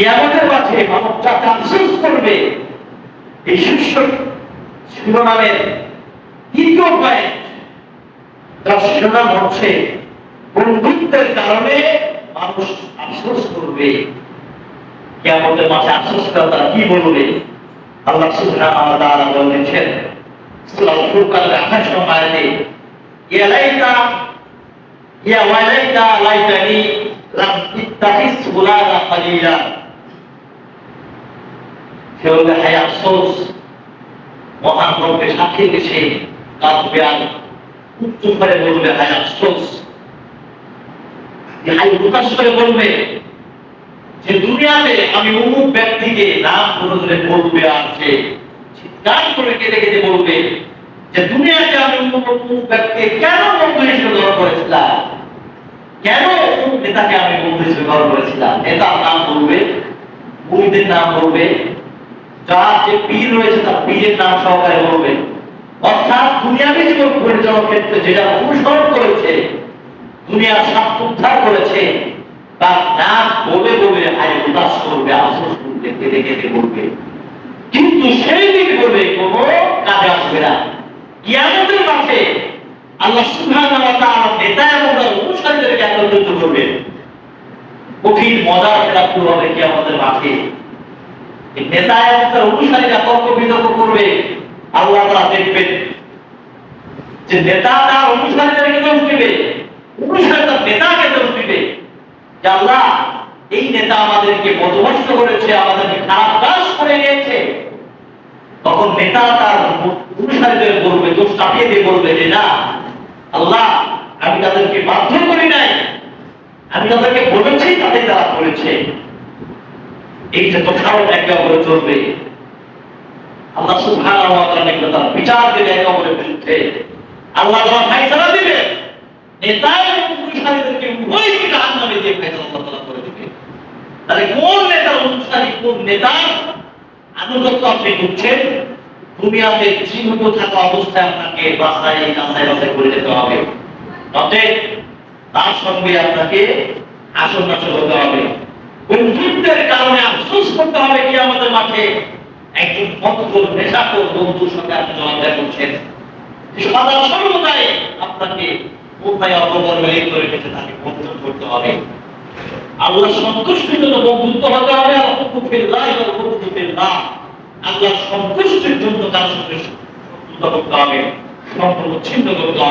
কিয়ামতের মাঠে মানব জাতি আফসোস করবে। এই শীর্ষ শিরোনামের তৃতীয় পয়েন্ট তার শিরোনাম হচ্ছে, বন্ধুত্বের কারণে মানুষ আফসোস করবে। কিয়ামতের মাঠে আফসোস করে কি বলবে? আল্লাহ সুবহানাহু ওয়া তাআলা বলেছেন, সূরা ফুরকানের 28 নম্বর আয়াতে, ইয়া লাইতা, ইয়া ওয়ালাইতা লাইতানি, লাম ইত্তাখিস ফুলানা খালিলা সে বলবে হায় আফসোস। মহান রব্বে সাক্ষী কাঁদবে আর উচ্চ করে বলবে, হায় আফসোস। হায় উদাস করে বলবে যে দুনিয়াতে আমি অমুক ব্যক্তিকে নাম ধরে ধরে বলবে আর সে চিৎকার করে কেঁদে কেঁদে বলবে যে দুনিয়াতে আমি অমুক ব্যক্তিকে কেন বন্ধু হিসেবে গ্রহণ করেছিলাম? কেন অমুক নেতাকে আমি বন্ধু হিসেবে গ্রহণ করেছিলাম? নেতার নাম বলবে, মুরিদের নাম বলবে যে পীর রয়েছে তার পীরের নাম সহকারে বলবে অর্থাৎ জীবন পরিচালনার ক্ষেত্রে যেটা অনুসরণ করেছে, দুনিয়ার উদ্ধার করেছে, তার নাম বলে বলে উদাস করবে, আফসোস করবে, কেঁদে কেঁদে বলবে। কিন্তু সেই দিন বলে কোন কাজে আসবে না। কিয়ামতের মাঠে আল্লাহ সুবহানাহু ওয়া নেতা এবং তার অনুসারীদেরকে একত্রিত করবেন কঠিন মজার খেলা হবে কিয়ামতের মাঠে। নেতা নেতা তার অনুসারী তার আমাদেরকে বদভস্ত করেছে, আমাদেরকে খারাপ কাজ করে গিয়েছে তখন নেতা তার অনুসারীদের বলবে, দোষ চাপিয়ে দিয়ে বলবে যে, না, আল্লাহ, আমি তাদেরকে বাধ্য করি নাই। আমি তাদেরকে বলেছি, তাদের তারা করেছে। এই যে তোষারও একে অপরে চলবে। আল্লাহ সুবহানাহু বিচার দেবে একে অপরের বিরুদ্ধে। আল্লাহ দিবে। নেতা আপনি থাকা অবস্থায় আপনাকে বাসায় করে যেতে হবে। অতএব তার সঙ্গে আপনাকে আসন হতে হবে। বন্ধুত্বের কারণে আফসোস করতে হবে কি আমাদের মাঠে। একজন মতকর নেশাকর বন্ধুর সঙ্গে আপনি চলাফেরা করছেন। সদা সর্বদাই আপনাকে কোথায় অপকর্মে লিপ্ত রেখেছে তাকে বন্ধন করতে হবে। আল্লাহ সন্তুষ্টির জন্য বন্ধুত্ব হতে হবে। আর হুকুফিল্লাহ ওয়া হুকুফিল্লাহ আল্লাহ সন্তুষ্টির জন্য তার সঙ্গে করতে হবে। সম্পর্ক ছিন্ন করতে হবে